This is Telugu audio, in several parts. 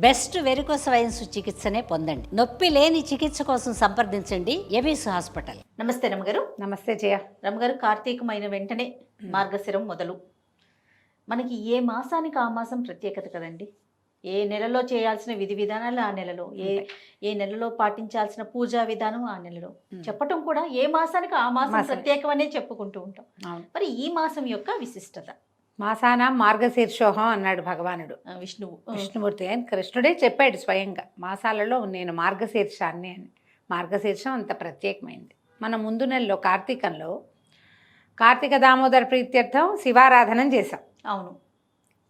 బెస్ట్ వెరికోస్ వైన్స్ చికిత్సనే పొందండి. నొప్పి లేని చికిత్స కోసం సంప్రదించండి. ABS hospital. నమస్తే రమ్మగారు నమస్తే జయ. రమ్మగారు కార్తీకమైన వెంటనే మార్గశిరం మొదలు. మనకి ఏ మాసానికి ఆ మాసం ప్రత్యేకత కదండి? ఏ నెలలో చేయాల్సిన విధి విధానాలు ఆ నెలలో? ఏ ఏ నెలలో పాటించాల్సిన పూజా విధానం ఆ నెలలో? చెప్పటం కూడా ఏ మాసానికి ఆ మాసం. ప్రత్యేకమనే చెప్పుకుంటూ ఉంటాం. మరి ఈ మాసం యొక్క విశిష్టత? మాసాన మార్గశీర్షోహం అన్నాడు భగవానుడు. విష్ణువు. విష్ణుమూర్తి అని కృష్ణుడే చెప్పాడు స్వయంగా మాసాలలో నేను మార్గశీర్షాన్ని అని. మార్గశీర్షం అంత ప్రత్యేకమైంది. మన ముందు నెలలో కార్తీకంలో కార్తీక దామోదర ప్రీత్యర్థం శివారాధనం చేశాం. అవును.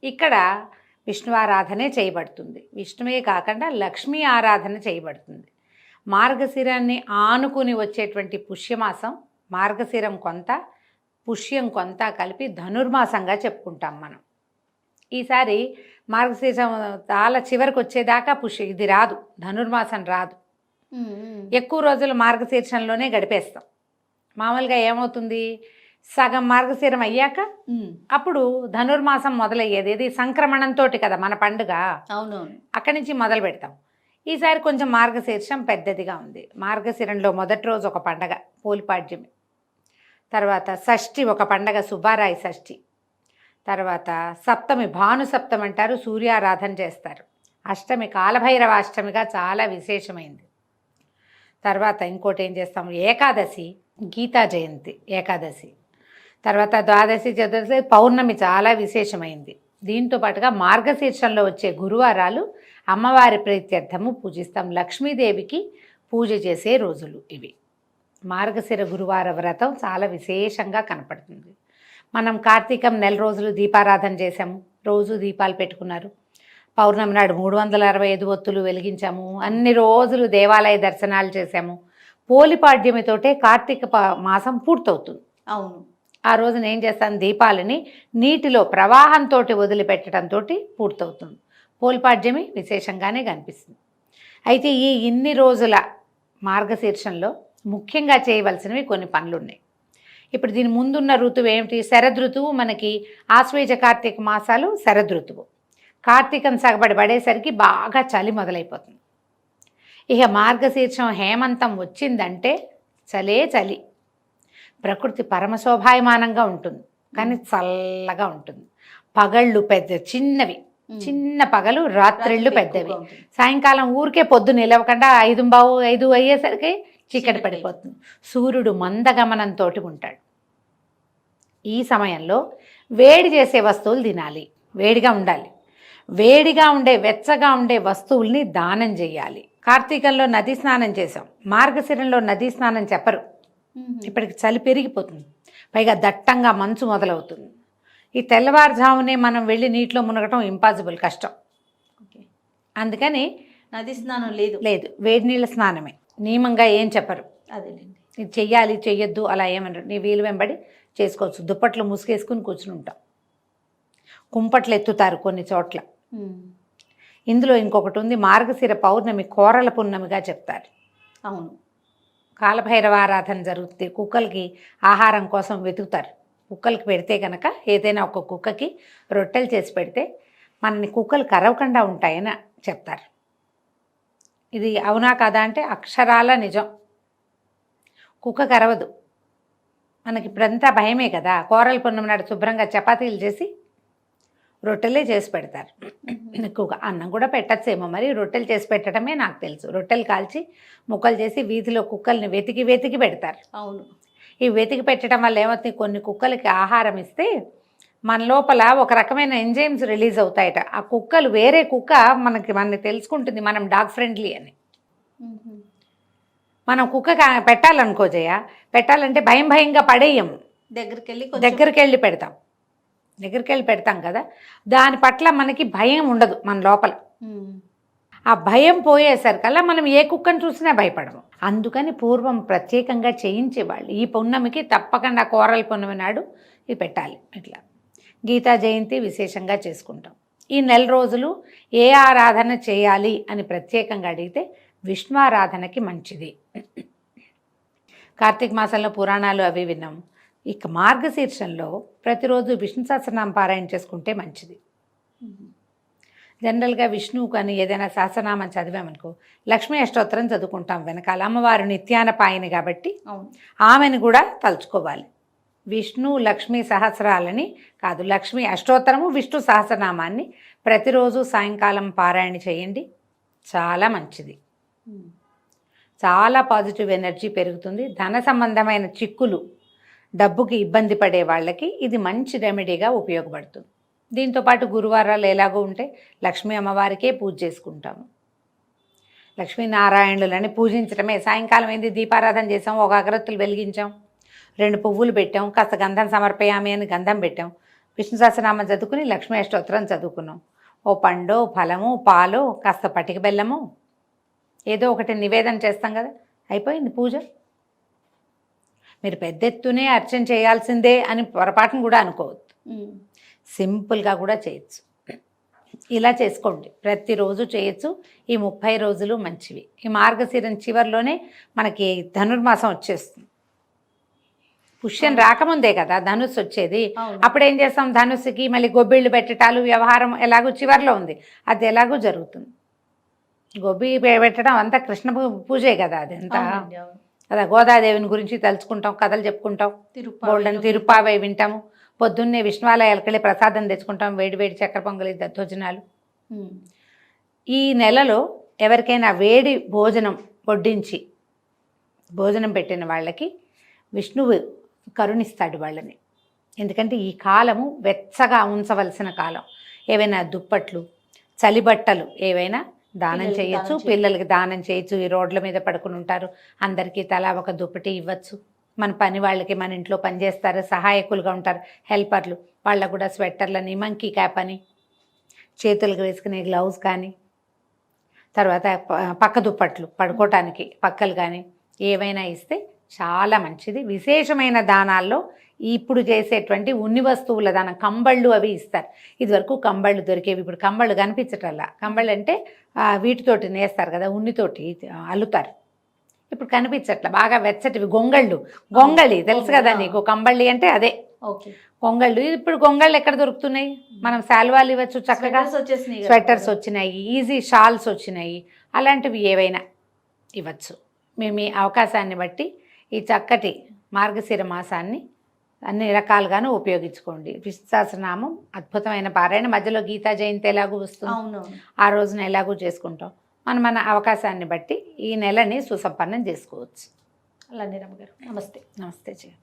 ఇక్కడ విష్ణువారాధనే చేయబడుతుంది. విష్ణువే కాకుండా లక్ష్మీ ఆరాధన చేయబడుతుంది. మార్గశిరాన్ని ఆనుకుని వచ్చేటువంటి పుష్యమాసం మార్గశిరం కొంత పుష్యం కొంత కలిపి ధనుర్మాసంగా చెప్పుకుంటాం మనం. ఈసారి మార్గశీర్షం చాలా చివరికి వచ్చేదాకా పుష్య ఇది రాదు ధనుర్మాసం రాదు. ఎక్కువ రోజులు మార్గశీర్షంలోనే గడిపేస్తాం. మామూలుగా ఏమవుతుంది? సగం మార్గశీరం అయ్యాక అప్పుడు ధనుర్మాసం మొదలయ్యేది. ఇది సంక్రమణంతో కదా మన పండుగ. అవునవును. అక్కడి నుంచి మొదలు పెడతాం. ఈసారి కొంచెం మార్గశీర్షం పెద్దదిగా ఉంది. మార్గశిరంలో మొదటి రోజు ఒక పండగ పోలిపాడ్యమి తర్వాత షష్ఠి ఒక పండగ సుబ్బారాయి షష్ఠి. తర్వాత సప్తమి భాను సప్తమి అంటారు సూర్యారాధన చేస్తారు. అష్టమి కాలభైరవ అష్టమిగా చాలా విశేషమైంది. తర్వాత ఇంకోటి ఏం చేస్తాం ఏకాదశి గీతా జయంతి ఏకాదశి. తర్వాత ద్వాదశి చతుర్దశి పౌర్ణమి చాలా విశేషమైంది. దీంతో పాటుగా మార్గశీర్షంలో వచ్చే గురువారాలు అమ్మవారి ప్రీత్యర్థము పూజిస్తాం. లక్ష్మీదేవికి పూజ చేసే రోజులు ఇవి. మార్గశిర గురువార వ్రతం చాలా విశేషంగా కనపడుతుంది. మనం కార్తీకం నెల రోజులు దీపారాధన చేశాము. రోజు దీపాలు పెట్టుకున్నారు. పౌర్ణమి నాడు మూడు వందల అరవై ఐదు ఒత్తులు వెలిగించాము. అన్ని రోజులు దేవాలయ దర్శనాలు చేశాము. పోలిపాడ్యమితోటే కార్తీక ప- మాసం పూర్తవుతుంది. అవును. ఆ రోజున ఏం చేస్తాను దీపాలని నీటిలో ప్రవాహంతో వదిలిపెట్టడంతో పూర్తవుతుంది. పోల్పాడ్యమి విశేషంగానే కనిపిస్తుంది. అయితే ఈ ఇన్ని రోజుల మార్గశీర్షంలో ముఖ్యంగా చేయవలసినవి కొన్ని పనులు ఉన్నాయి ఇప్పుడు దీని ముందున్న ఋతువు ఏమిటి? శరదృతువు మనకి ఆశ్వేజ కార్తీక మాసాలు శరదృతువు కార్తీకం సగబడి పడేసరికి బాగా చలి మొదలైపోతుంది. ఇక మార్గశీర్షం హేమంతం వచ్చిందంటే చలే చలి. ప్రకృతి పరమశోభాయమానంగా ఉంటుంది. కానీ చల్లగా ఉంటుంది. పగళ్ళు పెద్ద చిన్నవి. చిన్న పగలు రాత్రిళ్ళు రాత్రి పెద్దవి. సాయంకాలం ఊరికే పొద్దు నిలవకుండా ఐదు బావు ఐదు అయ్యేసరికి చీకటి పడిపోతుంది. సూర్యుడు మందగమనంతో ఉంటాడు. ఈ సమయంలో వేడి చేసే వస్తువులు తినాలి. వేడిగా ఉండాలి. వేడిగా ఉండే వెచ్చగా ఉండే వస్తువుల్ని దానం చేయాలి. కార్తీకంలో నదీ స్నానం చేసాం మార్గశిరంలో నదీ స్నానం చెప్పరు. ఇప్పటికి చలి పెరిగిపోతుంది. పైగా దట్టంగా మంచు మొదలవుతుంది. ఈ తెల్లవారుజామునే మనం వెళ్ళి నీటిలో మునగటం ఇంపాసిబుల్ కష్టం. ఓకే. అందుకని నది స్నానం లేదు. లేదు. వేడి నీళ్ళ స్నానమే. నియమంగా ఏం చెప్పరు. అదేలేండి. ఇది చెయ్యాలి చెయ్యొద్దు అలా ఏమనరు. నీ వీలు వెంబడి చేసుకోవచ్చు. దుప్పట్లు ముసుగేసుకుని కూర్చుని ఉంటాం కుంపట్లు ఎత్తుతారు కొన్ని చోట్ల. ఇందులో ఇంకొకటి ఉంది. మార్గశిర పౌర్ణమి కోరల పున్నమిగా చెప్తారు. అవును. కాలభైరవ ఆరాధన జరుగుతుంది కుక్కలకి ఆహారం కోసం వెతుకుతారు. కుక్కలకి పెడితే కనుక ఏదైనా ఒక కుక్కకి రొట్టెలు చేసి పెడితే మనని కుక్కలు కరవకుండా ఉంటాయని చెప్తారు. ఇది అవునా కదా అంటే అక్షరాల నిజం. కుక్క కరవదు మనకి ఇప్పుడంతా భయమే కదా. కూరల పున్నమి నాడు శుభ్రంగా చపాతీలు చేసి రొట్టెలే చేసి పెడతారు. ఎక్కువగా అన్నం కూడా పెట్టచ్చేమో మరి రొట్టెలు చేసి పెట్టడమే నాకు తెలుసు. రొట్టెలు కాల్చి ముక్కలు చేసి వీధిలో కుక్కల్ని వెతికి వెతికి పెడతారు. అవును. ఈ వెతికి పెట్టడం వల్ల ఏమవుతుంది? కొన్ని కుక్కలకి ఆహారం ఇస్తే మన లోపల ఒక రకమైన ఎంజైమ్స్ రిలీజ్ అవుతాయట. ఆ కుక్కలు వేరే కుక్క మనకి మనకి తెలుసుకుంటుంది మనం డాగ్ ఫ్రెండ్లీ అని. మనం కుక్క పెట్టాలనుకో జయ పెట్టాలంటే భయం భయంగా పడేయం. దగ్గరికి వెళ్ళి దగ్గరికి వెళ్ళి పెడతాం. దగ్గరికి వెళ్ళి పెడతాం కదా. దాని పట్ల మనకి భయం ఉండదు మన లోపల. ఆ భయం పోయేసరికల్లా మనం ఏ కుక్కను చూసినా భయపడము. అందుకని పూర్వం ప్రత్యేకంగా చేయించేవాళ్ళు. ఈ పున్నమికి తప్పకుండా కోరల పున్నమి నాడు ఇది పెట్టాలి. ఇట్లా. గీతా జయంతి విశేషంగా చేసుకుంటాం. ఈ నెల రోజులు ఏ ఆరాధన చేయాలి అని ప్రత్యేకంగా అడిగితే విష్ణు ఆరాధనకి మంచిది. కార్తీక మాసంలో పురాణాలు అవి విన్నాం. ఇక మార్గశీర్షంలో ప్రతిరోజు విష్ణు సహస్రనామ పారాయణ చేసుకుంటే మంచిది. జనరల్గా విష్ణువు కానీ ఏదైనా సహస్రనామం చదివామనుకో లక్ష్మీ అష్టోత్తరం చదువుకుంటాం వెనకాల. అమ్మవారు నిత్యాన పాయని కాబట్టి ఆమెను కూడా తలుచుకోవాలి. విష్ణు లక్ష్మీ సహస్రాలని కాదు లక్ష్మీ అష్టోత్తరము విష్ణు సహస్రనామాన్ని ప్రతిరోజు సాయంకాలం పారాయణ చేయండి. చాలా మంచిది. చాలా పాజిటివ్ ఎనర్జీ పెరుగుతుంది. ధన సంబంధమైన చిక్కులు డబ్బుకి ఇబ్బంది పడే వాళ్ళకి ఇది మంచి రెమెడీగా ఉపయోగపడుతుంది. దీంతోపాటు గురువారాలు ఎలాగో ఉంటే లక్ష్మీ అమ్మవారికే పూజ చేసుకుంటాము. లక్ష్మీనారాయణులని పూజించడమే సాయంకాలం ఏంది? దీపారాధన చేసాం ఒక అగరత్తులు వెలిగించాం. రెండు పువ్వులు పెట్టాం కాస్త గంధం సమర్పయామి అని గంధం పెట్టాం. విష్ణు సహస్రనామం చదువుకుని లక్ష్మీ అష్టోత్తరం చదువుకున్నాం. ఓ పండో ఫలము పాలో కాస్త పటిక బెల్లము ఏదో ఒకటి నివేదన చేస్తాం కదా అయిపోయింది పూజ. మీరు పెద్ద ఎత్తునే అర్చన చేయాల్సిందే అని పొరపాటును కూడా అనుకోవద్దు. సింపుల్గా కూడా చేయొచ్చు. ఇలా చేసుకోండి. ప్రతిరోజు చేయొచ్చు. ఈ ముప్పై రోజులు మంచివి. ఈ మార్గశిరం చివరిలోనే మనకి ధనుర్మాసం వచ్చేస్తుంది. పుష్యం రాకముందే కదా ధనుస్సు వచ్చేది. అప్పుడు ఏం చేస్తాం? ధనుస్సుకి మళ్ళీ గొబ్బిళ్ళు పెట్టటాలు వ్యవహారం ఎలాగో చివరిలో ఉంది. అది ఎలాగో జరుగుతుంది. గొబ్బి పెట్టడం అంతా కృష్ణ పూజే కదా అది అంతా. కదా గోదాదేవిని గురించి తలుచుకుంటాం కథలు చెప్పుకుంటాం. గోల్డెన్ తిరుపావై వింటాము పొద్దున్నే విష్ణువాలయాలకు వెళ్ళి ప్రసాదం తెచ్చుకుంటాం. వేడి వేడి చక్కెర పొంగలి దద్దోజనాలు. ఈ నెలలో ఎవరికైనా వేడి భోజనం వడ్డించి భోజనం పెట్టిన వాళ్ళకి విష్ణువు కరుణిస్తాడు వాళ్ళని. ఎందుకంటే ఈ కాలము వెచ్చగా ఉంచవలసిన కాలం. ఏవైనా దుప్పట్లు చలిబట్టలు ఏవైనా దానం చేయొచ్చు. పిల్లలకి దానం చేయొచ్చు ఈ రోడ్ల మీద పడుకుని ఉంటారు. అందరికీ తలా ఒక దుప్పటి ఇవ్వచ్చు. మన పని వాళ్ళకి మన ఇంట్లో పనిచేస్తారు సహాయకులుగా ఉంటారు హెల్పర్లు. వాళ్ళకు కూడా స్వెట్టర్లని మంకీ క్యాప్ అని చేతులకు వేసుకునే గ్లౌస్ కానీ తర్వాత పక్క దుప్పట్లు పడుకోవటానికి పక్కలు కానీ ఏవైనా ఇస్తే చాలా మంచిది. విశేషమైన దానాల్లో ఇప్పుడు చేసేటువంటి ఉన్ని వస్తువుల దానం కంబళ్ళు అవి ఇస్తారు. ఇదివరకు కంబళ్ళు దొరికేవి ఇప్పుడు కంబళ్ళు కనిపించటల్లా. కంబళ్ళు అంటే వీటితోటి నేస్తారు కదా ఉన్నితోటి అల్లుతారు. ఇప్పుడు కనిపించట్ల బాగా వెచ్చటివి గొంగళ్ళు. గొంగళి తెలుసు కదా నీకు కంబళ్ళి అంటే అదే. ఓకే. గొంగళ్ళు ఇప్పుడు గొంగళ్ళు ఎక్కడ దొరుకుతున్నాయి? మనం శాల్వాలు ఇవ్వచ్చు చక్కగా. స్వెటర్స్ వచ్చినాయి ఈజీ షాల్స్ వచ్చినాయి. అలాంటివి ఏవైనా ఇవ్వచ్చు. మీ మీ అవకాశాన్ని బట్టి ఈ చక్కటి మార్గశిర మాసాన్ని అన్ని రకాలుగాను ఉపయోగించుకోండి. విశ్వాసనామం అద్భుతమైన పారాయణ. మధ్యలో గీతా జయంతి ఎలాగూ వస్తుంది? ఆ రోజున ఎలాగూ చేసుకుంటాం. మనం మన అవకాశాన్ని బట్టి ఈ నెలని సుసంపన్నం చేసుకోవచ్చు. అలానే రమ్మగారు. నమస్తే. నమస్తే జయ